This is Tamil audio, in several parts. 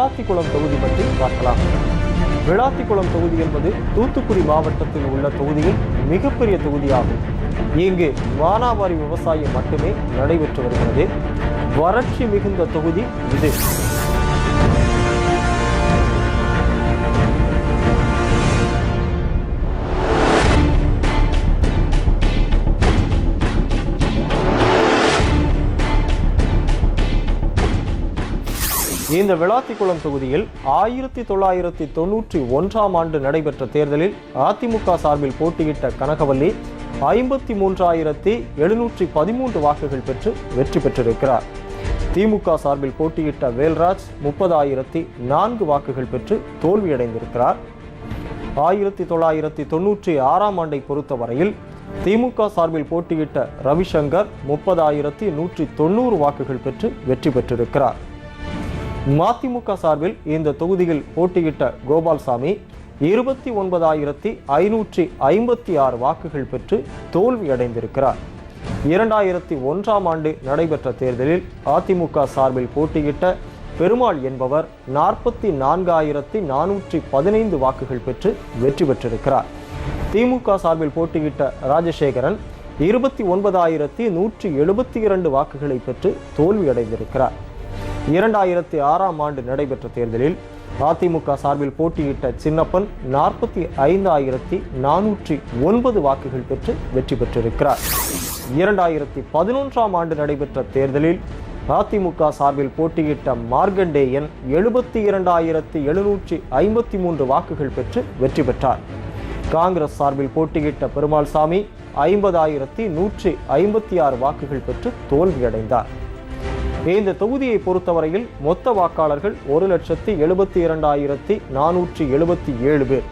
விளாத்திக்குளம் தொகுதி பற்றி பார்க்கலாம். விளாத்திக்குளம் தொகுதி என்பது தூத்துக்குடி மாவட்டத்தில் உள்ள தொகுதியில் மிகப்பெரிய தொகுதியாகும். இங்கு வானாவாரி விவசாயம் மட்டுமே நடைபெற்று வருகிறது. வறட்சி மிகுந்த தொகுதி இது. இந்த விளாத்திக்குளம் தொகுதியில் ஆயிரத்தி தொள்ளாயிரத்தி தொண்ணூற்றி ஒன்றாம் ஆண்டு நடைபெற்ற தேர்தலில் அதிமுக சார்பில் போட்டியிட்ட கனகவல்லி ஐம்பத்தி மூன்றாயிரத்தி எழுநூற்றி பதிமூன்று வாக்குகள் பெற்று வெற்றி பெற்றிருக்கிறார். திமுக சார்பில் போட்டியிட்ட வேல்ராஜ் முப்பதாயிரத்தி நான்கு வாக்குகள் பெற்று தோல்வியடைந்திருக்கிறார். ஆயிரத்தி தொள்ளாயிரத்தி தொண்ணூற்றி ஆறாம் ஆண்டை பொறுத்தவரையில் திமுக சார்பில் போட்டியிட்ட ரவிசங்கர் முப்பதாயிரத்தி நூற்றி தொண்ணூறு வாக்குகள் பெற்று வெற்றி பெற்றிருக்கிறார். மதிமுக சார்பில் இந்த தொகுதியில் போட்டியிட்ட கோபால்சாமி இருபத்தி ஒன்பதாயிரத்தி ஐநூற்றி ஐம்பத்தி ஆறு வாக்குகள் பெற்று தோல்வியடைந்திருக்கிறார். இரண்டாயிரத்தி ஒன்றாம் ஆண்டு நடைபெற்ற தேர்தலில் அதிமுக சார்பில் போட்டியிட்ட பெருமாள் என்பவர் நாற்பத்தி நான்காயிரத்தி நானூற்றி பதினைந்து வாக்குகள் பெற்று வெற்றி பெற்றிருக்கிறார். திமுக சார்பில் போட்டியிட்ட ராஜசேகரன் இருபத்தி ஒன்பதாயிரத்தி நூற்றி எழுபத்தி இரண்டு வாக்குகளை பெற்று தோல்வியடைந்திருக்கிறார். இரண்டாயிரத்தி ஆறாம் ஆண்டு நடைபெற்ற தேர்தலில் அதிமுக சார்பில் போட்டியிட்ட சின்னப்பன் நாற்பத்தி ஐந்தாயிரத்தி நானூற்றி ஒன்பது வாக்குகள் பெற்று வெற்றி பெற்றிருக்கிறார். இரண்டாயிரத்தி பதினொன்றாம் ஆண்டு நடைபெற்ற தேர்தலில் அதிமுக சார்பில் போட்டியிட்ட மார்கண்டேயன் எழுபத்தி இரண்டாயிரத்தி எழுநூற்றி ஐம்பத்தி மூன்று வாக்குகள் பெற்று வெற்றி பெற்றார். காங்கிரஸ் சார்பில் போட்டியிட்ட பெருமாள்சாமி ஐம்பதாயிரத்தி நூற்றி ஐம்பத்தி ஆறு வாக்குகள் பெற்று தோல்வியடைந்தார். இந்த தொகுதியை பொறுத்தவரையில் மொத்த வாக்காளர்கள் ஒரு லட்சத்தி எழுபத்தி இரண்டாயிரத்தி நானூற்றி எழுபத்தி ஏழு பேர்.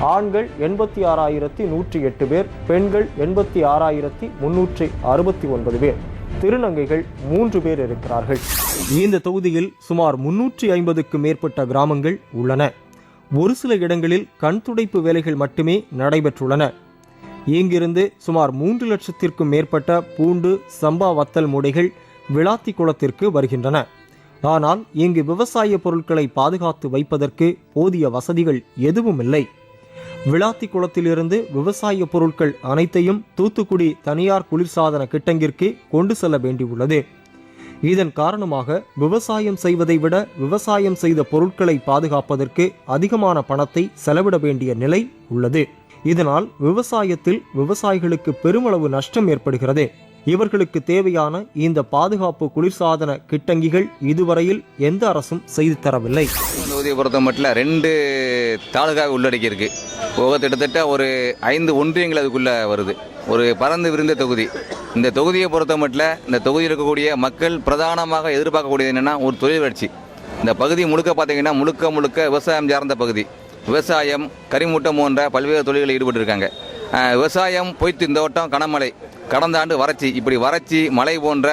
ஆண்கள் எண்பத்தி ஆறாயிரத்தி நூற்றி எட்டு பேர். பெண்கள் எண்பத்தி ஆறாயிரத்தி முன்னூற்றி அறுபத்தி ஒன்பது பேர். திருநங்கைகள் மூன்று பேர் இருக்கிறார்கள். இந்த தொகுதியில் சுமார் முன்னூற்றி ஐம்பதுக்கு மேற்பட்ட கிராமங்கள் உள்ளன. ஒரு சில இடங்களில் கண் துடைப்பு வேலைகள் மட்டுமே நடைபெற்றுள்ளன. இங்கிருந்து சுமார் மூன்று லட்சத்திற்கும் மேற்பட்ட பூண்டு சம்பா வத்தல் மூடைகள் விளாத்தி குளத்திற்கு வருகின்றன. ஆனால் இங்கு விவசாய பொருட்களை பாதுகாத்து வைப்பதற்கு போதிய வசதிகள் எதுவும் இல்லை. விளாத்தி குளத்திலிருந்து விவசாய பொருட்கள் அனைத்தையும் தூத்துக்குடி தனியார் குளிர்சாதன கிட்டங்கிற்கு கொண்டு செல்ல வேண்டியுள்ளது. இதன் காரணமாக விவசாயம் செய்வதை விட விவசாயம் செய்த பொருட்களை பாதுகாப்பதற்கு அதிகமான பணத்தை செலவிட வேண்டிய நிலை உள்ளது. இதனால் விவசாயத்தில் விவசாயிகளுக்கு பெருமளவு நஷ்டம் ஏற்படுகிறது. இவர்களுக்கு தேவையான இந்த பாதுகாப்பு குளிர்சாதன கிட்டங்கிகள் இதுவரையில் எந்த அரசும் செய்து தரவில்லை. தொகுதியை பொறுத்த மட்டும் ரெண்டு தாலுகாவை உள்ளடக்கி இருக்கு போக கிட்டத்தட்ட ஒரு ஐந்து ஒன்றியங்கள் அதுக்குள்ளே வருது. ஒரு பறந்து விரிந்த தொகுதி. இந்த தொகுதியை பொறுத்த மட்டும் இந்த தொகுதியில் இருக்கக்கூடிய மக்கள் பிரதானமாக எதிர்பார்க்கக்கூடியது என்னென்னா ஒரு தொழில் வளர்ச்சி. இந்த பகுதி முழுக்க பார்த்தீங்கன்னா முழுக்க முழுக்க விவசாயம் சார்ந்த பகுதி. விவசாயம் கரிமூட்டம் போன்ற பல்வேறு தொழில்களில் ஈடுபட்டிருக்காங்க. விவசாயம் பொய்த்து இந்த வட்டம் கனமழை. கடந்த ஆண்டு வறட்சி இப்படி வறட்சி மழை போன்ற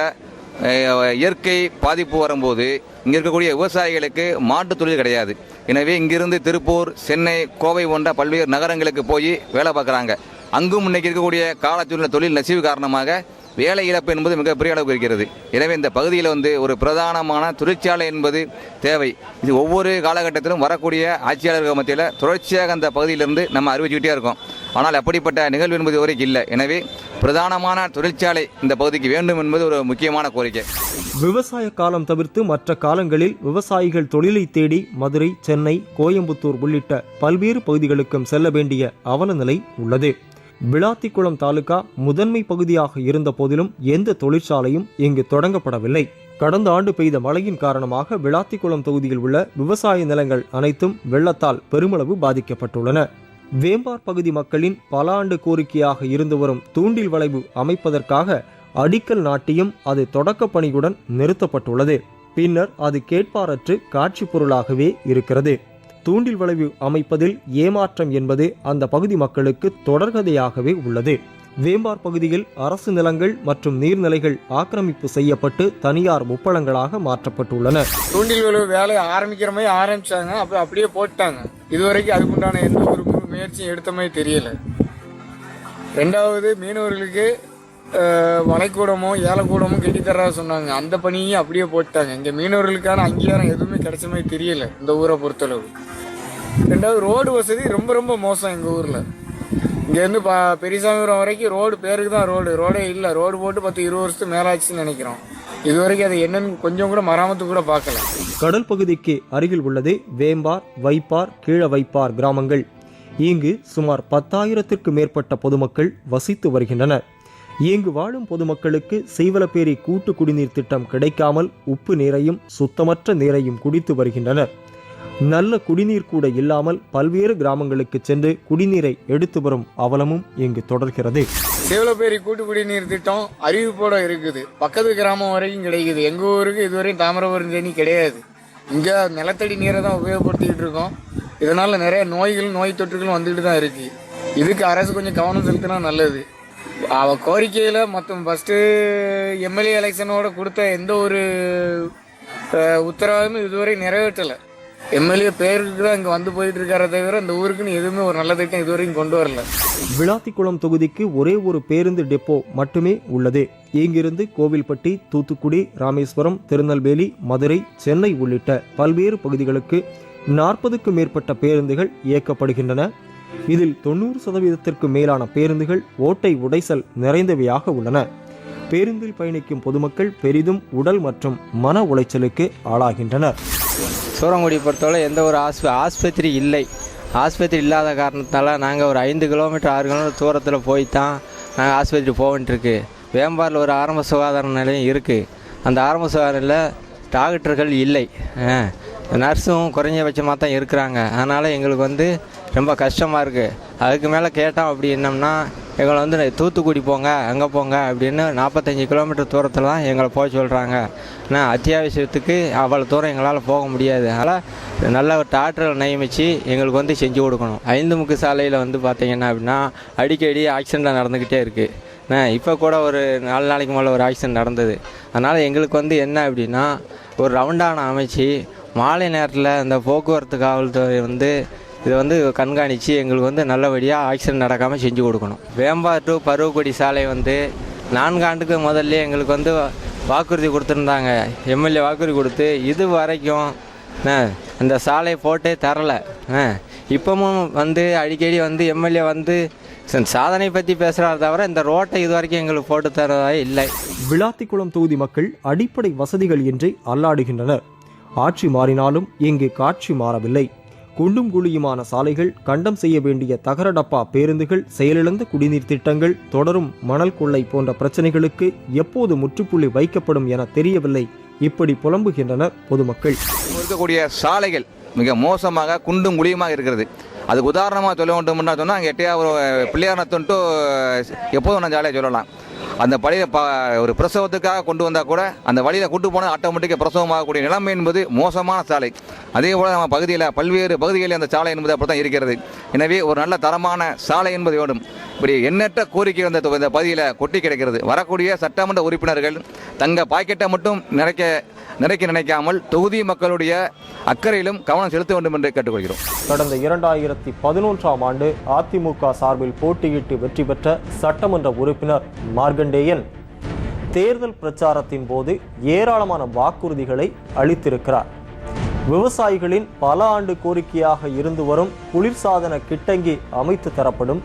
இயற்கை பாதிப்பு வரும்போது இங்கே இருக்கக்கூடிய விவசாயிகளுக்கு மாட்டுத் தொழில் கிடையாது. எனவே இங்கிருந்து திருப்பூர் சென்னை கோவை போன்ற பல்வேறு நகரங்களுக்கு போய் வேலை பார்க்குறாங்க. அங்கும் இன்னைக்கு இருக்கக்கூடிய காலச்சூழ்நிலை தொழில் நசிவு காரணமாக வேலை இழப்பு என்பது மிகப்பெரிய அளவுக்கு இருக்கிறது. எனவே இந்த பகுதியில் வந்து ஒரு பிரதானமான தொழிற்சாலை என்பது தேவை. இது ஒவ்வொரு காலகட்டத்திலும் வரக்கூடிய ஆட்சியாளர்கள் மத்தியில் தொடர்ச்சியாக அந்த பகுதியிலிருந்து நம்ம அறிவிச்சுக்கிட்டே இருக்கோம். ஆனால் அப்படிப்பட்ட நிகழ்வு என்பது வரைக்கும் இல்லை. எனவே பிரதானமான தொழிற்சாலை இந்த பகுதிக்கு வேண்டும் என்பது ஒரு முக்கியமான கோரிக்கை. விவசாய காலம் தவிர்த்து மற்ற காலங்களில் விவசாயிகள் தொழிலை தேடி மதுரை சென்னை கோயம்புத்தூர் உள்ளிட்ட பல்வேறு பகுதிகளுக்கும் செல்ல வேண்டிய அவலநிலை உள்ளது. விளாத்திக்குளம் தாலுகா முதன்மை பகுதியாக இருந்த போதிலும் எந்த தொழிற்சாலையும் இங்கு தொடங்கப்படவில்லை. கடந்த ஆண்டு பெய்த மழையின் காரணமாக விளாத்திக்குளம் தொகுதியில் உள்ள விவசாய நிலங்கள் அனைத்தும் வெள்ளத்தால் பெருமளவு பாதிக்கப்பட்டுள்ளன. வேம்பார் பகுதி மக்களின் பல ஆண்டு கோரிக்கையாக இருந்து வரும் தூண்டில் வளைவு அமைப்பதற்காக அடிக்கல் நாட்டியும் அது தொடக்க பணியுடன் நிறுத்தப்பட்டுள்ளது. பின்னர் அது கேட்பாரற்று காட்சி பொருளாகவே இருக்கிறது. தூண்டில் வளைவு அமைப்பதில் ஏமாற்றம் என்பது அந்த பகுதி மக்களுக்கு தொடர்கதையாகவே உள்ளது. வேம்பார் பகுதியில் அரசு நிலங்கள் மற்றும் நீர்நிலைகள் ஆக்கிரமிப்பு செய்யப்பட்டு தனியார் முப்பளங்களாக மாற்றப்பட்டுள்ளன. தூண்டில் விளைவு வேலையை ஆரம்பிக்கிற மாதிரி ஆரம்பிச்சாங்க. அப்ப அப்படியே போட்டாங்க. இதுவரைக்கும் அதுக்குண்டான எந்த ஒரு முயற்சியும் எடுத்த மாதிரி தெரியல. ரெண்டாவது மீனவர்களுக்கு அஹ், வளைக்கூடமும் ஏலக்கூடமும் கட்டித்தரதா சொன்னாங்க. அந்த பணியும் அப்படியே போட்டாங்க இங்கே மீனவர்களுக்கான அங்கீகாரம் எதுவுமே கிடைச்ச மாதிரி தெரியல இந்த ஊரை பொறுத்தளவு. ரெண்டாவது ரோடு வசதி ரொம்ப ரொம்ப மோசம் எங்கள் ஊரில். இங்கேருந்து ப பெரியசாமிபுரம் வரைக்கும் ரோடு பேருக்கு தான் ரோடு. ரோடே இல்லை. ரோடு போட்டு பத்து இருபது வருஷத்துக்கு மேலாச்சுன்னு நினைக்கிறோம். இது வரைக்கும் அது என்னன்னு கொஞ்சம் கூட மராமத்து கூட பார்க்கல. கடல் பகுதிக்கு அருகில் உள்ளது வேம்பார் வைப்பார் கீழ வைப்பார் கிராமங்கள். இங்கு சுமார் பத்தாயிரத்திற்கு மேற்பட்ட பொதுமக்கள் வசித்து வருகின்றனர். இங்கு வாழும் பொதுமக்களுக்கு சீவலப்பேரி கூட்டு குடிநீர் திட்டம் கிடைக்காமல் உப்பு நீரையும் சுத்தமற்ற நீரையும் குடித்து வருகின்றனர். நல்ல குடிநீர் கூட இல்லாமல் பல்வேறு கிராமங்களுக்கு சென்று குடிநீரை எடுத்து வரும் அவலமும் இங்கு தொடர்கிறது. சேவலப்பேரி கூட்டு குடிநீர் திட்டம் அறிவிப்போட இருக்குது. பக்கத்து கிராமம் வரைக்கும் கிடைக்குது. எங்க ஊருக்கு இதுவரையும் தாமிரபரணி தண்ணி கிடையாது. இங்க நிலத்தடி நீரை தான் உபயோகப்படுத்திக்கிட்டு இருக்கோம். இதனால நிறைய நோய்கள் நோய் தொற்றுகளும் வந்துட்டு தான் இருக்கு. இதுக்கு அரசு கொஞ்சம் கவனம் செலுத்தினா நல்லது. அவ கோரிக்கையில் மொத்தம் ஃபஸ்ட்டு எம்எல்ஏ எலெக்ஷனோட கொடுத்த எந்த ஒரு உத்தரவாதமும் இதுவரை நிறைவேற்றலை. எம்எல்ஏ பேருக்கு தான் இங்கே வந்து போயிட்டு இருக்காரே தவிர இந்த ஊருக்குன்னு எதுவுமே ஒரு நல்ல திட்டம் இதுவரைக்கும் கொண்டு வரல. விளாத்திக்குளம் தொகுதிக்கு ஒரே ஒரு பேருந்து டெப்போ மட்டுமே உள்ளது. இங்கிருந்து கோவில்பட்டி தூத்துக்குடி ராமேஸ்வரம் திருநெல்வேலி மதுரை சென்னை உள்ளிட்ட பல்வேறு பகுதிகளுக்கு நாற்பதுக்கு மேற்பட்ட பேருந்துகள் இயக்கப்படுகின்றன. இதில் தொண்ணூறு சதவீதத்திற்கு மேலான பேருந்துகள் ஓட்டை உடைசல் நிறைந்தவையாக உள்ளன. பேருந்தில் பயணிக்கும் பொதுமக்கள் பெரிதும் உடல் மற்றும் மன உளைச்சலுக்கு ஆளாகின்றனர். சூரங்குடி பொறுத்தவரை எந்த ஒரு ஆஸ்ப ஆஸ்பத்திரி இல்லை. ஆஸ்பத்திரி இல்லாத காரணத்தால் நாங்கள் ஒரு ஐந்து கிலோமீட்டர் ஆறு கிலோமீட்டர் தூரத்தில் போய் தான் நாங்கள் ஆஸ்பத்திரி போக வேண்டியிருக்கு வேம்பாரில் ஒரு ஆரம்ப சுகாதார நிலையம் இருக்குது அந்த ஆரம்ப சுகாதார நிலையில் டாக்டர்கள் இல்லை. நர்ஸும் குறைஞ்சபட்சமாக தான் இருக்கிறாங்க. அதனால் எங்களுக்கு வந்து ரொம்ப கஷ்டமாக இருக்குது அதுக்கு மேலே கேட்டோம் அப்படி என்னம்னா எங்களை வந்து தூத்துக்குடி போங்க அங்கே போங்க அப்படின்னு நாற்பத்தஞ்சு கிலோமீட்டர் தூரத்தில் தான் எங்களை போக சொல்கிறாங்க ஆனால் அத்தியாவசியத்துக்கு அவ்வளோ தூரம் எங்களால் போக முடியாது. அதனால் நல்ல ஒரு டாக்டரை நியமித்து எங்களுக்கு வந்து செஞ்சு கொடுக்கணும். ஐந்து முக்கு சாலையில் வந்து பார்த்தீங்கன்னா அப்படின்னா அடிக்கடி ஆக்சிடெண்ட்டாக நடந்துக்கிட்டே இருக்குது இப்போ கூட ஒரு நாலு நாளைக்கு மேலே ஒரு ஆக்சிடென்ட் நடந்தது. அதனால் எங்களுக்கு வந்து என்ன அப்படின்னா ஒரு ரவுண்டான அமைச்சு மாலை நேரத்தில் இந்த போக்குவரத்து காவல்துறை வந்து இதை வந்து கண்காணித்து எங்களுக்கு வந்து நல்லபடியாக ஆக்சிடென்ட் நடக்காமல் செஞ்சு கொடுக்கணும். வேம்பார் டு பருவக்குடி சாலை வந்து நான்காண்டுக்கு முதல்ல எங்களுக்கு வந்து வாக்குறுதி கொடுத்துருந்தாங்க. எம்எல்ஏ வாக்குறுதி கொடுத்து இது வரைக்கும் அந்த சாலை போட்டே தரலை. ஆ, இப்பவும் வந்து அடிக்கடி வந்து எம்எல்ஏ வந்து சாதனை பற்றி பேசுகிறார தவிர இந்த ரோட்டை இது வரைக்கும் எங்களுக்கு போட்டு தரதா இல்லை. விளாத்திக்குளம் தொகுதி மக்கள் அடிப்படை வசதிகள் இன்றி அல்லாடுகின்றனர். ஆட்சி மாறினாலும் இங்கு காட்சி மாறவில்லை. குண்டும் குழியுமான சாலைகள் கண்டம் செய்ய வேண்டிய தகரடப்பா பேருந்துகள் செயலிழந்த குடிநீர் திட்டங்கள் தொடரும் மணல் கொள்ளை போன்ற பிரச்சனைகளுக்கு எப்போது முற்றுப்புள்ளி வைக்கப்படும் என தெரியவில்லை. இப்படி புலம்புகின்றனர் பொதுமக்கள். இருக்கக்கூடிய சாலைகள் மிக மோசமாக குண்டும் குழியுமாக இருக்கிறது. அதுக்கு உதாரணமாக சொல்ல வேண்டும்னா சொன்னால் அங்கே எட்டையா ஒரு பிள்ளையாரத்துன்ட்டு எப்போதும் நான் ஜாலியாக சொல்லலாம். அந்த பழைய ப ஒரு பிரசவத்துக்காக கொண்டு வந்தால் கூட அந்த வழியில் கொண்டு போனால் ஆட்டோமேட்டிக்காக பிரசவமாகக்கூடிய நிலைமை என்பது மோசமான சாலை. அதே போல் நம்ம பகுதியில் பல்வேறு பகுதிகளில் அந்த சாலை என்பது அப்படி தான் இருக்கிறது. எனவே ஒரு நல்ல தரமான சாலை என்பது வேண்டும். இப்படி எண்ணற்ற கோரிக்கை இந்த பகுதியில் கொட்டி கிடக்கிறது. வரக்கூடிய சட்டமன்ற உறுப்பினர்கள் தங்க பாக்கெட்டை மட்டும் நிறைக்க நினைக்க நினைக்காமல் தொகுதி மக்களுடைய அக்கறையிலும் கவனம் செலுத்த வேண்டும் என்று கேட்டுக்கொள்கிறோம். கடந்த இரண்டாயிரத்தி பதினொன்றாம் ஆண்டு அதிமுக சார்பில் போட்டியிட்டு வெற்றி பெற்ற சட்டமன்ற உறுப்பினர் மார்கண்டேயன் தேர்தல் பிரச்சாரத்தின் போது ஏராளமான வாக்குறுதிகளை அளித்திருக்கிறார். விவசாயிகளின் பல ஆண்டு கோரிக்கையாக இருந்து வரும் குளிர்சாதன கிட்டங்கி அமைத்து தரப்படும்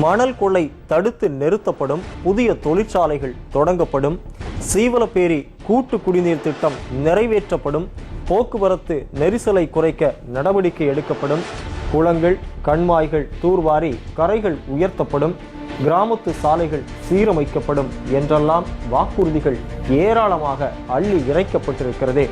மணல் கொள்ளை தடுத்து நிறுத்தப்படும் புதிய தொழிற்சாலைகள் தொடங்கப்படும் சீவலப்பேரி கூட்டு குடிநீர் திட்டம் நிறைவேற்றப்படும் போக்குவரத்து நெரிசலை குறைக்க நடவடிக்கை எடுக்கப்படும் குளங்கள் கண்மாய்கள் தூர்வாரி கரைகள் உயர்த்தப்படும் கிராமத்து சாலைகள் சீரமைக்கப்படும் என்றெல்லாம் வாக்குறுதிகள் ஏராளமாக அள்ளி இறைக்கப்பட்டிருக்கிறதே.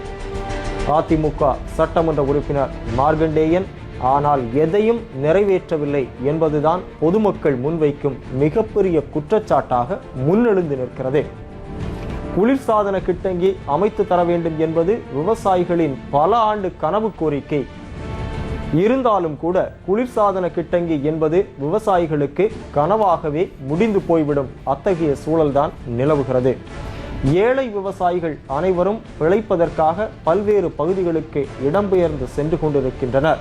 அதிமுக சட்டமன்ற உறுப்பினர் மார்கண்டேயன் ஆனால் எதையும் நிறைவேற்றவில்லை என்பதுதான் பொதுமக்கள் முன்வைக்கும் மிகப்பெரிய குற்றச்சாட்டாக முன்னெழுந்து நிற்கிறது. குளிர்சாதன கிட்டங்கி அமைத்து தர வேண்டும் என்பது விவசாயிகளின் பல ஆண்டு கனவு கோரிக்கை. இருந்தாலும் கூட குளிர்சாதன கிட்டங்கி என்பது விவசாயிகளுக்கு கனவாகவே முடிந்து போய்விடும் அத்தகைய சூழல்தான் நிலவுகிறது. ஏழை விவசாயிகள் அனைவரும் பிழைப்பதற்காக பல்வேறு பகுதிகளுக்கு இடம்பெயர்ந்து சென்று கொண்டிருக்கின்றனர்.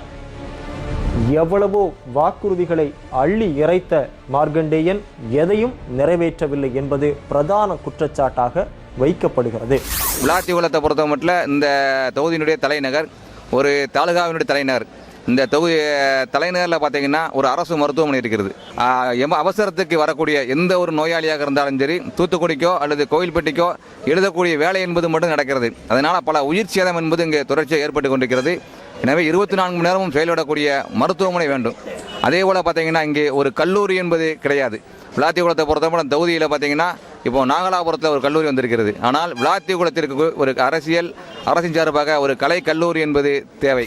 எவ்வளவோ வாக்குறுதிகளை அள்ளி இறைத்த மார்க்கண்டேயன் எதையும் நிறைவேற்றவில்லை என்பது பிரதான குற்றச்சாட்டாக வைக்கப்படுகிறது. விளாத்திக்குளத்தை பொறுத்த மட்டும் இந்த தொகுதியினுடைய தலைநகர் ஒரு தாலுகாவினுடைய தலைநகர். இந்த தொகுதி தலைநகரில் பார்த்தீங்கன்னா ஒரு அரசு மருத்துவமனை இருக்கிறது. எம அவசரத்துக்கு வரக்கூடிய எந்த ஒரு நோயாளியாக இருந்தாலும் சரி தூத்துக்குடிக்கோ அல்லது கோயில்பட்டிக்கோ எழுதக்கூடிய வேலை என்பது மட்டும் நடக்கிறது. அதனால் பல உயிர் சேதம் என்பது இங்கே தொடர்ச்சியாக ஏற்பட்டு கொண்டிருக்கிறது. எனவே இருபத்தி நான்கு மணி நேரமும் செயல்படக்கூடிய மருத்துவமனை வேண்டும். அதே போல் பார்த்தீங்கன்னா இங்கே ஒரு கல்லூரி என்பது கிடையாது. விளாத்திக்குளத்தை பொறுத்தவரை தொகுதியில் பார்த்தீங்கன்னா இப்போ நாகலாபுரத்தில் ஒரு கல்லூரி வந்திருக்கிறது. ஆனால் விளாத்திக்குளத்திற்கு ஒரு அரசியல் அரசின் சார்பாக ஒரு கலை கல்லூரி என்பது தேவை.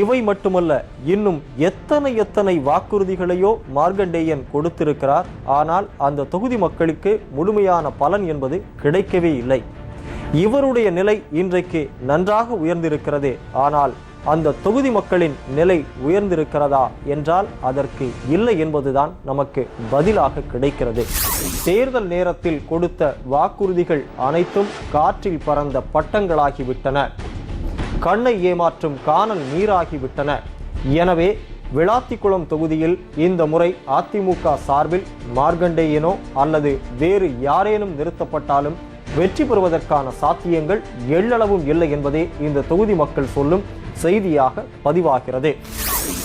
இவை மட்டுமல்ல இன்னும் எத்தனை எத்தனை வாக்குறுதிகளையோ மார்கண்டேயன் கொடுத்திருக்கிறார். ஆனால் அந்த தொகுதி மக்களுக்கு முழுமையான பலன் என்பது கிடைக்கவே இல்லை. இவருடைய நிலை இன்றைக்கு நன்றாக உயர்ந்திருக்கிறது. ஆனால் அந்த தொகுதி மக்களின் நிலை உயர்ந்திருக்கிறதா என்றால் அதற்கு இல்லை என்பதுதான் நமக்கு பதிலாக கிடைக்கிறது. தேர்தல் நேரத்தில் கொடுத்த வாக்குறுதிகள் அனைத்தும் காற்றில் பறந்த பட்டங்களாகிவிட்டன. கண்ணை ஏமாற்றும் காணல் நீராகிவிட்டன. எனவே விளாத்திக்குளம் தொகுதியில் இந்த முறை அதிமுக சார்பில் மார்கண்டேயனோ அல்லது வேறு யாரேனும் நிறுத்தப்பட்டாலும் வெற்றி பெறுவதற்கான சாத்தியங்கள் எள்ளளவும் இல்லை என்பதே இந்த தொகுதி மக்கள் சொல்லும் செய்தியாக பதிவாகிறது.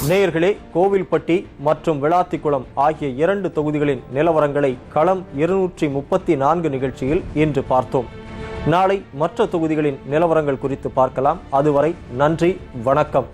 நேயர்களே கோவில்பட்டி மற்றும் விளாத்திக்குளம் ஆகிய இரண்டு தொகுதிகளின் நிலவரங்களை களம் இருநூற்றி முப்பத்தி நான்கு நிகழ்ச்சியில் இன்று பார்த்தோம். நாளை மற்ற தொகுதிகளின் நிலவரங்கள் குறித்து பார்க்கலாம். அதுவரை நன்றி வணக்கம்.